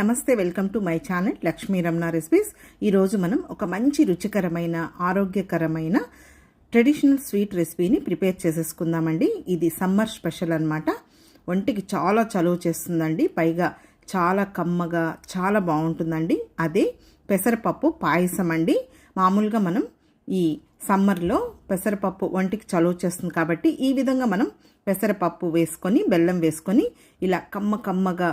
నమస్తే welcome to my channel Lakshmi Ramana recipes. ఈరోజు మనం ఒక మంచి రుచికరమైన ఆరోగ్యకరమైన ట్రెడిషనల్ స్వీట్ రెసిపీని ప్రిపేర్ చేసేసుకుందామండి. ఇది సమ్మర్ స్పెషల్ అనమాట ఒంటికి చాలా చలువ చేస్తుందండి. పైగా చాలా కమ్మగా చాలా బాగుంటుందండి. అదే పెసరపప్పు పాయసం అండి. మామూలుగా మనం ఈ సమ్మర్లో పెసరపప్పు ఒంటికి చలువ చేస్తుంది కాబట్టి ఈ విధంగా మనం పెసరపప్పు వేసుకొని బెల్లం వేసుకొని ఇలా కమ్మ కమ్మగా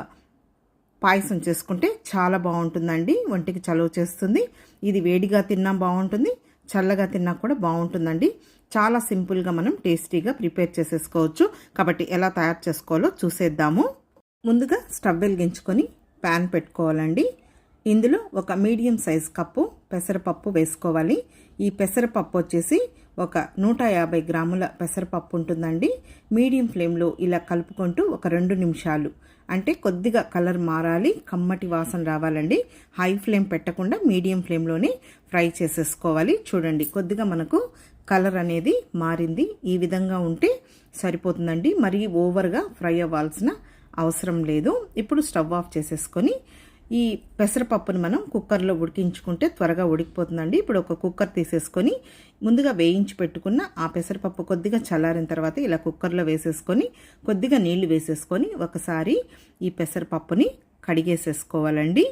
పాయసం చేసుకుంటే చాలా బాగుంటుందండి. ఒంటికి చలువ చేస్తుంది. ఇది వేడిగా తిన్నా బాగుంటుంది. చల్లగా తిన్నా కూడా బాగుంటుందండి. చాలా సింపుల్గా మనం టేస్టీగా ప్రిపేర్ చేసేసుకోవచ్చు. కాబట్టి ఎలా తయారు చేసుకోవాలో చూసేద్దాము. ముందుగా స్టవ్ వెలిగించుకొని ప్యాన్ పెట్టుకోవాలండి. ఇందులో ఒక మీడియం సైజ్ కప్పు పెసరపప్పు వేసుకోవాలి. ఈ పెసరపప్పు వచ్చేసి ఒక నూట యాభై గ్రాముల పెసరపప్పు ఉంటుందండి. మీడియం ఫ్లేమ్లో ఇలా కలుపుకుంటూ ఒక రెండు నిమిషాలు. అంటే కొద్దిగా కలర్ మారాలి కమ్మటి వాసన రావాలండి. హై ఫ్లేమ్ పెట్టకుండా మీడియం ఫ్లేమ్లోనే ఫ్రై చేసేసుకోవాలి. చూడండి కొద్దిగా మనకు కలర్ అనేది మారింది. ఈ విధంగా ఉంటే సరిపోతుందండి. మరీ ఓవర్గా ఫ్రై అవ్వాల్సిన అవసరం లేదు. ఇప్పుడు స్టవ్ ఆఫ్ చేసేసుకొని ఈ పెసరపప్పును మనం కుక్కర్లో ఉడికించుకుంటే త్వరగా ఉడికిపోతుందండి. ఇప్పుడు ఒక కుక్కర్ తీసేసుకొని ముందుగా వేయించి పెట్టుకున్న ఆ పెసరపప్పు కొద్దిగా చల్లారిన తర్వాత ఇలా కుక్కర్లో వేసేసుకొని కొద్దిగా నీళ్ళు వేసేసుకొని ఒకసారి ఈ పెసరపప్పుని కడిగేసేసుకోవాలండి.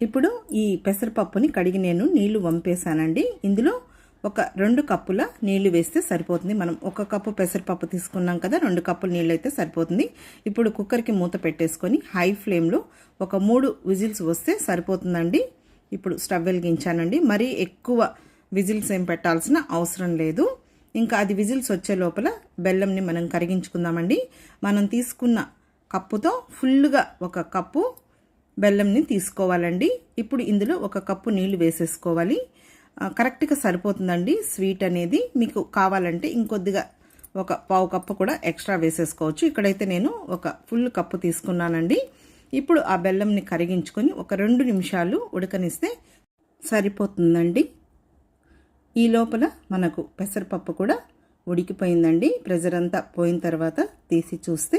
ఇప్పుడు ఈ పెసరపప్పుని కడిగి నేను నీళ్ళు వంపేశానండి. ఇందులో ఒక రెండు కప్పుల నీళ్ళు వేస్తే సరిపోతుంది. మనం ఒక కప్పు పెసరపప్పు తీసుకున్నాం కదా రెండు కప్పుల నీళ్ళు అయితే సరిపోతుంది. ఇప్పుడు కుక్కర్కి మూత పెట్టేసుకొని హై ఫ్లేమ్లో ఒక మూడు విజిల్స్ వస్తే సరిపోతుందండి. ఇప్పుడు స్టవ్ వెలిగించానండి. మరీ ఎక్కువ విజిల్స్ ఏం పెట్టాల్సిన అవసరం లేదు. ఇంకా అది విజిల్స్ వచ్చే లోపల బెల్లంని మనం కరిగించుకుందామండి. మనం తీసుకున్న కప్పుతో ఫుల్గా ఒక కప్పు బెల్లంని తీసుకోవాలండి. ఇప్పుడు ఇందులో ఒక కప్పు నీళ్ళు వేసేసుకోవాలి. కరెక్ట్గా సరిపోతుందండి. స్వీట్ అనేది మీకు కావాలంటే ఇంకొద్దిగా ఒక పావు కప్పు కూడా ఎక్స్ట్రా వేసేసుకోవచ్చు. ఇక్కడైతే నేను ఒక ఫుల్ కప్పు తీసుకున్నానండి. ఇప్పుడు ఆ బెల్లంని కరిగించుకొని ఒక రెండు నిమిషాలు ఉడకనిస్తే సరిపోతుందండి. ఈ లోపల మనకు పెసరపప్పు కూడా ఉడికిపోయిందండి. ప్రెజర్ అంతా పోయిన తర్వాత తీసి చూస్తే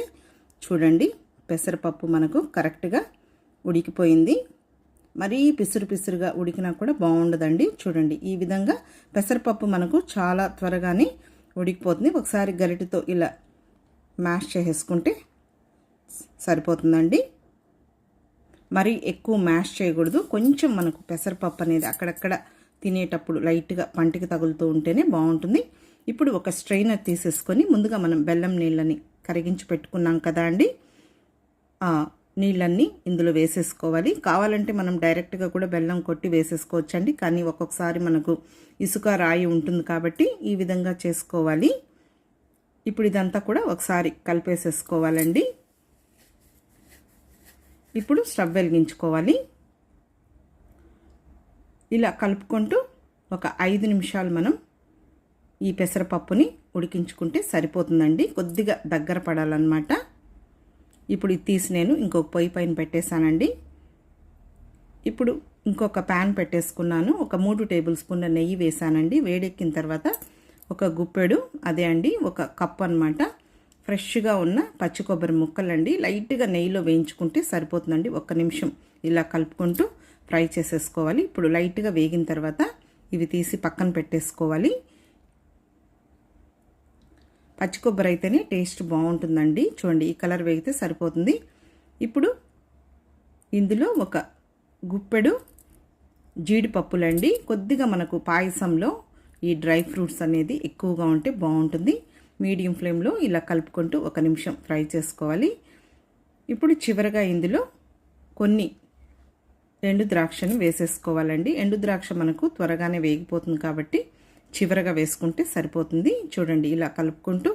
చూడండి పెసరపప్పు మనకు కరెక్ట్గా ఉడికిపోయింది. మరీ పిసురు పిసురుగా ఉడికినా కూడా బాగుండదండి. చూడండి ఈ విధంగా పెసరపప్పు మనకు చాలా త్వరగానే ఉడికిపోతుంది. ఒకసారి గరిటెతో ఇలా మ్యాష్ చేసేసుకుంటే సరిపోతుందండి. మరీ ఎక్కువ మ్యాష్ చేయకూడదు. కొంచెం మనకు పెసరపప్పు అనేది అక్కడక్కడ తినేటప్పుడు లైట్గా పంటికి తగులుతూ ఉంటేనే బాగుంటుంది. ఇప్పుడు ఒక స్ట్రైనర్ తీసేసుకొని ముందుగా మనం బెల్లం నీళ్ళని కరిగించి పెట్టుకున్నాం కదా అండి. నీళ్ళన్నీ ఇందులో వేసేసుకోవాలి. కావాలంటే మనం డైరెక్ట్గా కూడా బెల్లం కొట్టి వేసేసుకోవచ్చండి. కానీ ఒక్కొక్కసారి మనకు ఇసుక రాయి ఉంటుంది కాబట్టి ఈ విధంగా చేసుకోవాలి. ఇప్పుడు ఇదంతా కూడా ఒకసారి కలిపేసేసుకోవాలండి. ఇప్పుడు స్టవ్ వెలిగించుకోవాలి. ఇలా కలుపుకుంటూ ఒక ఐదు నిమిషాలు మనం ఈ పెసరపప్పుని ఉడికించుకుంటే సరిపోతుందండి. కొద్దిగా దగ్గర పడాలన్నమాట. ఇప్పుడు ఇది తీసి నేను ఇంకొక పొయ్యి పైన పెట్టేశానండి. ఇప్పుడు ఇంకొక ప్యాన్ పెట్టేసుకున్నాను. ఒక మూడు టేబుల్ స్పూన్ల నెయ్యి వేసానండి వేడెక్కిన తర్వాత ఒక గుప్పెడు అదే అండి ఒక కప్ అనమాట ఫ్రెష్గా ఉన్న పచ్చి కొబ్బరి ముక్కలండి. లైట్గా నెయ్యిలో వేయించుకుంటే సరిపోతుందండి. ఒక్క నిమిషం ఇలా కలుపుకుంటూ ఫ్రై చేసేసుకోవాలి. ఇప్పుడు లైట్గా వేగిన తర్వాత ఇవి తీసి పక్కన పెట్టేసుకోవాలి. పచ్చి కొబ్బరి అయితేనే టేస్ట్ బాగుంటుందండి. చూడండి ఈ కలర్ వేగితే సరిపోతుంది. ఇప్పుడు ఇందులో ఒక గుప్పెడు జీడిపప్పులండి. కొద్దిగా మనకు పాయసంలో ఈ డ్రై ఫ్రూట్స్ అనేది ఎక్కువగా ఉంటే బాగుంటుంది. మీడియం ఫ్లేమ్లో ఇలా కలుపుకుంటూ ఒక నిమిషం ఫ్రై చేసుకోవాలి. ఇప్పుడు చివరగా ఇందులో కొన్ని ఎండు ద్రాక్షను వేసేసుకోవాలండి. ఎండు ద్రాక్ష మనకు త్వరగానే వేగిపోతుంది కాబట్టి చివరగా వేసుకుంటే సరిపోతుంది. చూడండి ఇలా కలుపుకుంటూ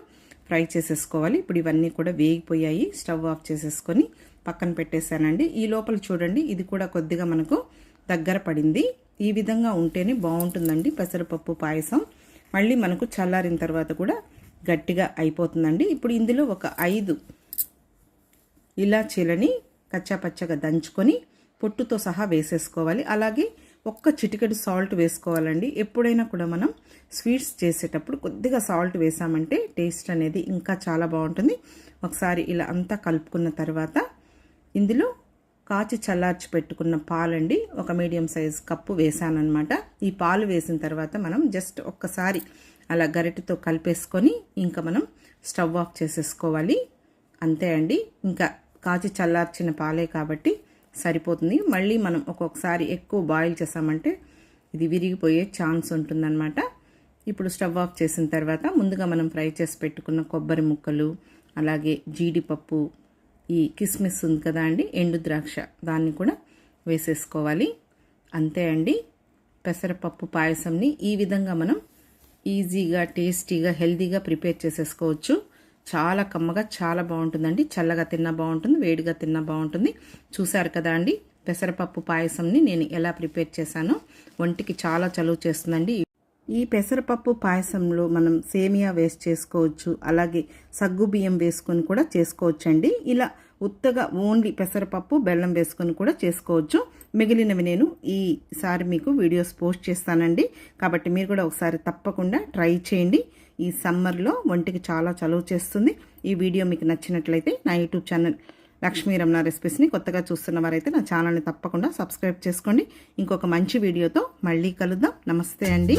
ఫ్రై చేసేసుకోవాలి. ఇప్పుడు ఇవన్నీ కూడా వేగిపోయాయి. స్టవ్ ఆఫ్ చేసేసుకొని పక్కన పెట్టేశానండి. ఈ లోపల చూడండి ఇది కూడా కొద్దిగా మనకు దగ్గర పడింది. ఈ విధంగా ఉంటేనే బాగుంటుందండి పెసరపప్పు పాయసం. మళ్ళీ మనకు చల్లారిన తర్వాత కూడా గట్టిగా అయిపోతుందండి. ఇప్పుడు ఇందులో ఒక ఐదు ఇలాచీలని కచ్చాపచ్చగా దంచుకొని పొట్టుతో సహా వేసేసుకోవాలి. అలాగే ఒక్క చిటికెడు సాల్ట్ వేసుకోవాలండి. ఎప్పుడైనా కూడా మనం స్వీట్స్ చేసేటప్పుడు కొద్దిగా సాల్ట్ వేసామంటే టేస్ట్ అనేది ఇంకా చాలా బాగుంటుంది. ఒకసారి ఇలా అంతా కలుపుకున్న తర్వాత ఇందులో కాచి చల్లార్చి పెట్టుకున్న పాలండి. ఒక మీడియం సైజ్ కప్పు వేసానమాట ఈ పాలు వేసిన తర్వాత మనం జస్ట్ ఒక్కసారి అలా గరిటెతో కలిపేసుకొని ఇంకా మనం స్టవ్ ఆఫ్ చేసేసుకోవాలి. అంతే అండి. ఇంకా కాచి చల్లార్చిన పాలే కాబట్టి సరిపోతుంది. మళ్ళీ మనం ఒక్కొక్కసారి ఎక్కువ బాయిల్ చేసామంటే ఇది విరిగిపోయే ఛాన్స్ ఉంటుందన్నమాట. ఇప్పుడు స్టవ్ ఆఫ్ చేసిన తర్వాత ముందుగా మనం ఫ్రై చేసి పెట్టుకున్న కొబ్బరి ముక్కలు అలాగే జీడిపప్పు ఈ కిస్మిస్ ఉంది కదా అండి ఎండు ద్రాక్ష దాన్ని కూడా వేసేసుకోవాలి. అంతే అండి. పెసరపప్పు పాయసంని ఈ విధంగా మనం ఈజీగా టేస్టీగా హెల్తీగా ప్రిపేర్ చేసేసుకోవచ్చు. చాలా కమ్మగా చాలా బాగుంటుందండి. చల్లగా తిన్నా బాగుంటుంది వేడిగా తిన్నా బాగుంటుంది. చూశారు కదా అండి పెసరపప్పు పాయసంని నేను ఎలా ప్రిపేర్ చేశానో. ఒంటికి చాలా చలువ చేస్తుందండి. ఈ పెసరపప్పు పాయసంలో మనం సేమియా వేస్ట్ చేసుకోవచ్చు అలాగే సగ్గు బియ్యం వేసుకొని కూడా చేసుకోవచ్చండి. ఇలా ఉత్తగా ఓన్లీ పెసరపప్పు బెల్లం వేసుకొని కూడా చేసుకోవచ్చు. మిగిలినవి నేను ఈసారి మీకు వీడియోస్ పోస్ట్ చేస్తానండి. కాబట్టి మీరు కూడా ఒకసారి తప్పకుండా ట్రై చేయండి. ఈ సమ్మర్లో ఒంటికి చాలా చలువ చేస్తుంది. ఈ వీడియో మీకు నచ్చినట్లయితే నా యూట్యూబ్ ఛానల్ లక్ష్మీ రమణ రెసిపీస్ని కొత్తగా చూస్తున్న వారైతే నా ఛానల్ని తప్పకుండా సబ్స్క్రైబ్ చేసుకోండి. ఇంకొక మంచి వీడియోతో మళ్ళీ కలుద్దాం. నమస్తే అండి.